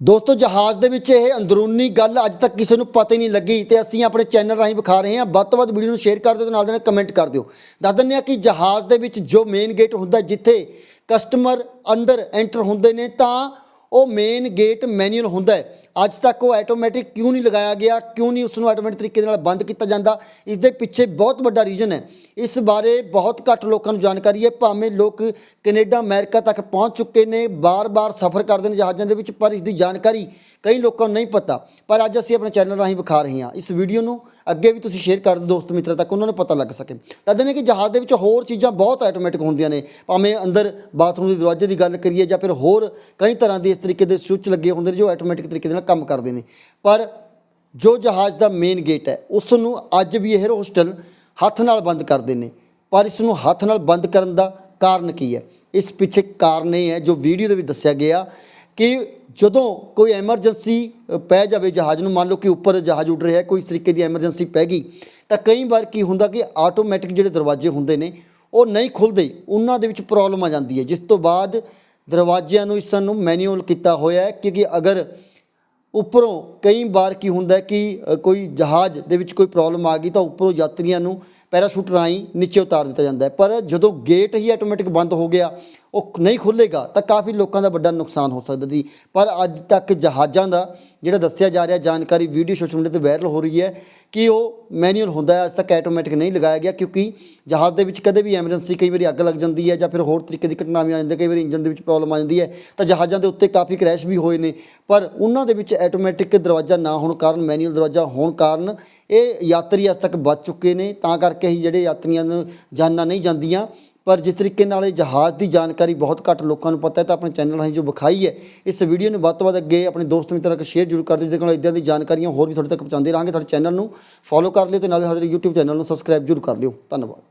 ਦੋਸਤੋ, ਜਹਾਜ਼ ਦੇ ਵਿੱਚ ਇਹ ਅੰਦਰੂਨੀ ਗੱਲ ਅੱਜ ਤੱਕ ਕਿਸੇ ਨੂੰ ਪਤਾ ਹੀ ਨਹੀਂ ਲੱਗੀ ਤੇ ਅਸੀਂ ਆਪਣੇ ਚੈਨਲ ਰਾਹੀਂ ਵਿਖਾ ਰਹੇ ਹਾਂ। ਵੱਧ ਤੋਂ ਵੱਧ ਵੀਡੀਓ ਨੂੰ ਸ਼ੇਅਰ ਕਰ ਦਿਓ ਤੇ ਨਾਲ ਦੇ ਨਾਲ ਕਮੈਂਟ ਕਰ ਦਿਓ। ਦੱਸ ਦਿੰਦੇ ਹਾਂ ਕਿ ਜਹਾਜ਼ ਦੇ ਵਿੱਚ ਜੋ ਮੇਨ ਗੇਟ ਹੁੰਦਾ ਜਿੱਥੇ ਕਸਟਮਰ ਅੰਦਰ ਐਂਟਰ ਹੁੰਦੇ ਨੇ, ਤਾਂ ਉਹ ਮੇਨ ਗੇਟ ਮੈਨੂਅਲ ਹੁੰਦਾ ਹੈ। ਅੱਜ ਤੱਕ ਉਹ ਆਟੋਮੈਟਿਕ ਕਿਉਂ ਨਹੀਂ ਲਗਾਇਆ ਗਿਆ, ਕਿਉਂ ਨਹੀਂ ਉਸ ਨੂੰ ਆਟੋਮੈਟਿਕ ਤਰੀਕੇ ਦੇ ਨਾਲ ਬੰਦ ਕੀਤਾ ਜਾਂਦਾ ਇਸ ਦੇ ਪਿੱਛੇ ਬਹੁਤ ਵੱਡਾ ਰੀਜ਼ਨ ਹੈ। ਇਸ ਬਾਰੇ ਬਹੁਤ ਘੱਟ ਲੋਕਾਂ ਨੂੰ ਜਾਣਕਾਰੀ ਹੈ, ਭਾਵੇਂ ਲੋਕ ਕੈਨੇਡਾ, ਅਮਰੀਕਾ ਤੱਕ ਪਹੁੰਚ ਚੁੱਕੇ ਨੇ, ਬਾਰ-ਬਾਰ ਸਫ਼ਰ ਕਰਦੇ ਨੇ ਜਹਾਜ਼ਾਂ ਦੇ ਵਿੱਚ, ਪਰ ਇਸ ਦੀ ਜਾਣਕਾਰੀ ਕਈ ਲੋਕਾਂ ਨੂੰ ਨਹੀਂ ਪਤਾ। ਪਰ ਅੱਜ ਅਸੀਂ ਆਪਣੇ ਚੈਨਲ ਰਾਹੀਂ ਵਿਖਾ ਰਹੇ ਹਾਂ। ਇਸ ਵੀਡੀਓ ਨੂੰ ਅੱਗੇ ਵੀ ਤੁਸੀਂ ਸ਼ੇਅਰ ਕਰ ਦਿਓ, ਦੋਸਤ ਮਿੱਤਰਾਂ ਤੱਕ, ਉਹਨਾਂ ਨੂੰ ਪਤਾ ਲੱਗ ਸਕੇ। ਦੱਸਦੇ ਨੇ ਕਿ ਜਹਾਜ਼ ਦੇ ਵਿੱਚ ਹੋਰ ਚੀਜ਼ਾਂ ਬਹੁਤ ਆਟੋਮੈਟਿਕ ਹੁੰਦੀਆਂ ਨੇ। ਭਾਵੇਂ ਅੰਦਰ ਬਾਥਰੂਮ ਦੇ ਦਰਵਾਜ਼ੇ ਦੀ ਗੱਲ ਕਰੀਏ ਜਾਂ ਫਿਰ ਹੋਰ ਕਈ ਤਰ੍ਹਾਂ ਦੇ ਇਸ ਤਰੀਕੇ ਦੇ ਸਵਿੱਚ ਲੱਗੇ ਹੁੰਦੇ ਨੇ ਜੋ ਆਟੋਮੈਟਿਕ ਤਰੀਕੇ ਦੇ ਨਾਲ ਕੰਮ ਕਰਦੇ ਨੇ। ਪਰ ਜੋ ਜਹਾਜ਼ ਦਾ ਮੇਨ ਗੇਟ ਹੈ ਉਸ ਨੂੰ ਅੱਜ ਵੀ ਇਹ ਹੋਸਟਲ ਹੱਥ ਨਾਲ ਬੰਦ ਕਰਦੇ ਨੇ। ਪਰ ਇਸ ਨੂੰ ਹੱਥ ਨਾਲ ਬੰਦ ਕਰਨ ਦਾ ਕਾਰਨ ਕੀ ਹੈ? ਇਸ ਪਿੱਛੇ ਕਾਰਨ ਇਹ ਹੈ, ਜੋ ਵੀਡੀਓ ਦੇ ਵਿੱਚ ਦੱਸਿਆ ਗਿਆ ਕਿ ਜਦੋਂ ਕੋਈ ਐਮਰਜੈਂਸੀ ਪੈ ਜਾਵੇ ਜਹਾਜ਼ ਨੂੰ, ਮੰਨ ਲਓ ਕਿ ਉੱਪਰ ਜਹਾਜ਼ ਉੱਡ ਰਿਹਾ ਹੈ, ਕੋਈ ਇਸ ਤਰੀਕੇ ਦੀ ਐਮਰਜੈਂਸੀ ਪੈ ਗਈ, ਤਾਂ ਕਈ ਵਾਰ ਕੀ ਹੁੰਦਾ ਕਿ ਆਟੋਮੈਟਿਕ ਜਿਹੜੇ ਦਰਵਾਜ਼ੇ ਹੁੰਦੇ ਨੇ, ਉਹ ਨਹੀਂ ਖੁੱਲਦੇ, ਉਹਨਾਂ ਦੇ ਵਿੱਚ ਪ੍ਰੋਬਲਮ ਆ ਜਾਂਦੀ ਹੈ। ਜਿਸ ਤੋਂ ਬਾਅਦ ਦਰਵਾਜ਼ਿਆਂ ਨੂੰ ਇਸ ਨੂੰ ਮੈਨੂਅਲ ਕੀਤਾ ਹੋਇਆ ਹੈ, ਕਿਉਂਕਿ ਅਗਰ ਉੱਪਰੋਂ ਕਈ ਵਾਰ ਕੀ ਹੁੰਦਾ ਕਿ ਕੋਈ ਜਹਾਜ਼ ਦੇ ਵਿੱਚ ਕੋਈ ਪ੍ਰੋਬਲਮ ਆ ਗਈ ਤਾਂ ਉੱਪਰੋਂ ਯਾਤਰੀਆਂ ਨੂੰ ਪੈਰਾਸ਼ੂਟ ਰਾਹੀਂ ਨੀਚੇ ਉਤਾਰ ਦਿੱਤਾ ਜਾਂਦਾ ਹੈ। ਪਰ ਜਦੋਂ ਗੇਟ ਹੀ ਆਟੋਮੈਟਿਕ ਬੰਦ ਹੋ ਗਿਆ, ਉਹ ਨਹੀਂ ਖੁੱਲੇਗਾ ਤਾਂ ਕਾਫੀ ਲੋਕਾਂ ਦਾ ਵੱਡਾ ਨੁਕਸਾਨ ਹੋ ਸਕਦਾ ਸੀ ਪਰ ਅੱਜ ਤੱਕ ਜਹਾਜ਼ਾਂ ਦਾ ਜਿਹੜਾ ਦੱਸਿਆ ਜਾ ਰਿਹਾ, ਜਾਣਕਾਰੀ ਵੀਡੀਓ ਸੋਸ਼ਲ ਮੀਡੀਆ ਤੇ ਵਾਇਰਲ ਹੋ ਰਹੀ ਹੈ ਕਿ ਉਹ ਮੈਨੂਅਲ ਹੁੰਦਾ ਹੈ, ਅੱਜ ਤੱਕ ਆਟੋਮੈਟਿਕ ਨਹੀਂ ਲਗਾਇਆ ਗਿਆ ਕਿਉਂਕਿ ਜਹਾਜ਼ ਦੇ ਵਿੱਚ ਕਦੇ ਵੀ ਐਮਰਜੈਂਸੀ ਕਈ ਵਾਰੀ ਅੱਗ ਲੱਗ ਜਾਂਦੀ ਹੈ ਜਾਂ ਫਿਰ ਹੋਰ ਤਰੀਕੇ ਦੀ ਘਟਨਾਵਾਂ ਆ ਜਾਂਦੀਆਂ ਕਈ ਵਾਰੀ ਇੰਜਨ ਦੇ ਵਿੱਚ ਪ੍ਰੋਬਲਮ ਆ ਜਾਂਦੀ ਹੈ, ਤਾਂ ਜਹਾਜ਼ਾਂ ਦੇ ਉੱਤੇ ਕਾਫੀ ਕ੍ਰੈਸ਼ ਵੀ ਹੋਏ ਨੇ। ਪਰ ਉਹਨਾਂ ਦੇ ਵਿੱਚ ਆਟੋਮੈਟਿਕ ਦਰਵਾਜ਼ਾ ਨਾ ਹੋਣ ਕਾਰਨ, ਮੈਨੂਅਲ ਦਰਵਾਜ਼ਾ ਹੋਣ ਕਾਰਨ ਇਹ ਯਾਤਰੀ ਅੱਜ ਤੱਕ ਬਚ ਚੁੱਕੇ ਨੇ, ਤਾਂ ਕਰਕੇ ਹੀ ਜਿਹੜੇ ਯਾਤਰੀਆਂ ਨੂੰ ਜਾਨਾਂ ਨਹੀਂ ਜਾਂਦੀਆਂ। ਪਰ ਜਿਸ ਤਰੀਕੇ ਨਾਲ ਇਹ ਜਹਾਜ਼ ਦੀ ਜਾਣਕਾਰੀ ਬਹੁਤ ਘੱਟ ਲੋਕਾਂ ਨੂੰ ਪਤਾ ਹੈ, ਤਾਂ ਆਪਣੇ ਚੈਨਲ ਰਾਹੀਂ ਜੋ ਵਿਖਾਈ ਹੈ, ਇਸ ਵੀਡੀਓ ਨੂੰ ਵੱਧ ਤੋਂ ਵੱਧ ਅੱਗੇ ਆਪਣੇ ਦੋਸਤ ਮਿੱਤਰਾਂ ਤੱਕ ਸ਼ੇਅਰ ਜ਼ਰੂਰ ਕਰ ਦਿਓ, ਜਿਹਦੇ ਕੋਲ ਇਦਾਂ ਦੀ ਜਾਣਕਾਰੀਆਂ ਹੋਰ ਵੀ ਤੁਹਾਡੇ ਤੱਕ ਪਹੁੰਚਾਉਂਦੇ ਰਹਾਂਗੇ। ਤੁਹਾਡੇ ਚੈਨਲ ਨੂੰ ਫੋਲੋ ਕਰ ਲਿਓ ਤੇ ਨਾਲ ਸਾਡੇ YouTube ਚੈਨਲ ਨੂੰ ਸਬਸਕ੍ਰਾਈਬ ਜ਼ਰੂਰ ਕਰ ਲਿਓ। ਧੰਨਵਾਦ।